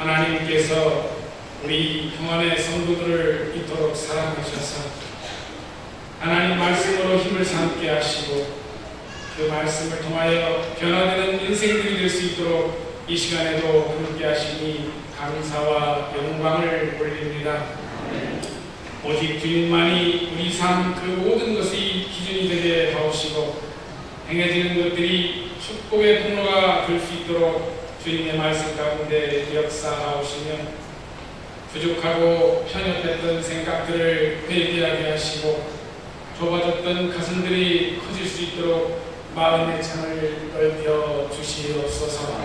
하나님께서 우리 평안의 성도들을 이토록 사랑하셔서 하나님 말씀으로 힘을 삼게 하시고 그 말씀을 통하여 변화되는 인생들이 될 수 있도록 이 시간에도 함께 하시니 감사와 영광을 올립니다. 오직 주님만이 우리 삶 그 모든 것이 기준이 되게 하옵시고 행해지는 것들이 축복의 통로가 될 수 있도록 주님의 말씀 가운데 역사하옵시며 부족하고 편협했던 생각들을 회개하게 하시고 좁아졌던 가슴들이 커질 수 있도록 마음의 창을 넓혀 주시옵소서.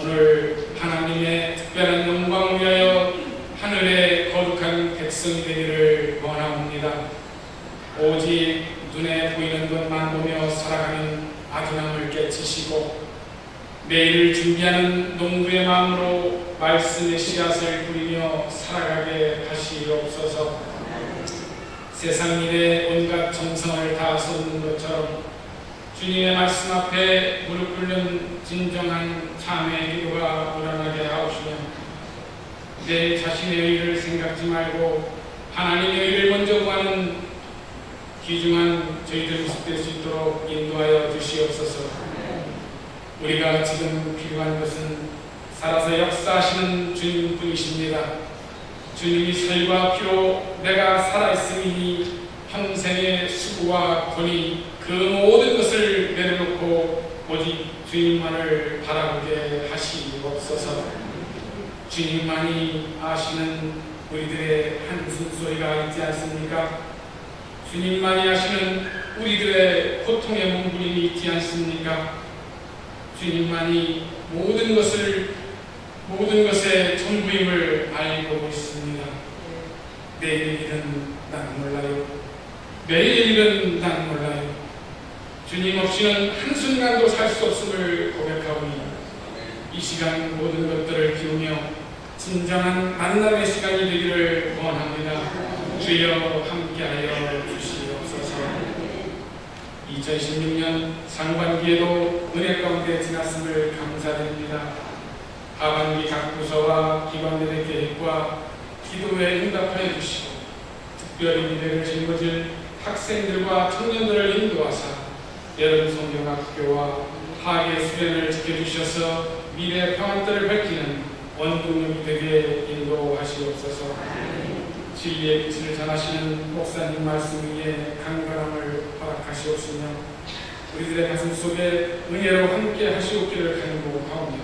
오늘 하나님의 특별한 영광을 위하여 하늘의 거룩한 백성이 되기를 원합니다. 오직 눈에 보이는 것만 보며 살아가는 아둔함을 깨치시고 내일을 준비하는 농부의 마음으로 말씀의 씨앗을 뿌리며 살아가게 하시옵소서 세상 일에 온갖 정성을 다 쏟는 것처럼 주님의 말씀 앞에 무릎 꿇는 진정한 참의 기도가 우러나게 하옵시며 내 자신의 의를 생각지 말고 하나님의 의를 먼저 구하는 귀중한 저희들 모습 될 수 있도록 인도하여 주시옵소서 우리가 지금 필요한 것은 살아서 역사하시는 주님뿐이십니다. 주님이 살과 피로 내가 살아있으니 평생의 수고와 권위 그 모든 것을 내려놓고 오직 주님만을 바라보게 하시옵소서 주님만이 아시는 우리들의 한숨 소리가 있지 않습니까? 주님만이 아시는 우리들의 고통의 몸부림이 있지 않습니까? 주님만이 모든 것을 모든 것의 전부임을 알고 있습니다. 내일 일은 난 몰라요. 매일 일은 난 몰라요. 주님 없이는 한순간도 살 수 없음을 고백하오니 이 시간 모든 것들을 비우며 진정한 만남의 시간이 되기를 원합니다. 주여 함께하여 주시옵소서. 2016년 상반기에도 은혜 가운데 지났음을 감사드립니다. 하반기 각 부서와 기관들의 계획과 기도에 응답하여 주시고 특별히 미래를 짊어질 학생들과 청년들을 인도하사 여름 성경학교와 하계 수련을 지켜주셔서 미래 평안들을 밝히는 원동력이 되게 인도하시옵소서 진리의 빛을 전하시는 목사님 말씀 위에 허락 하시옵시며 우리들의 가슴 속에 은혜로 함께 하시옵기를 간구하오며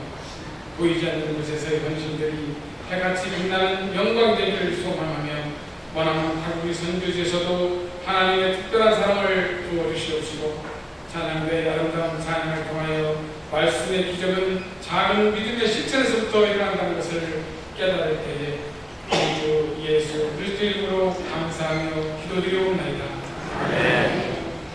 보이지 않는 곳에서의 헌신들이 해같이 빛나는 영광되기를 소망하며 원하는 타국의 선교지에서도 하나님의 특별한 사랑을 부어주시옵시고 찬양대의 아름다운 찬양을 통하여 말씀의 기적은 작은 믿음의 실천에서부터 일어난다는 것을 깨달을 때에 주 예수 그리스도 이름으로 감사하며 기도드리옵나이다. 아멘.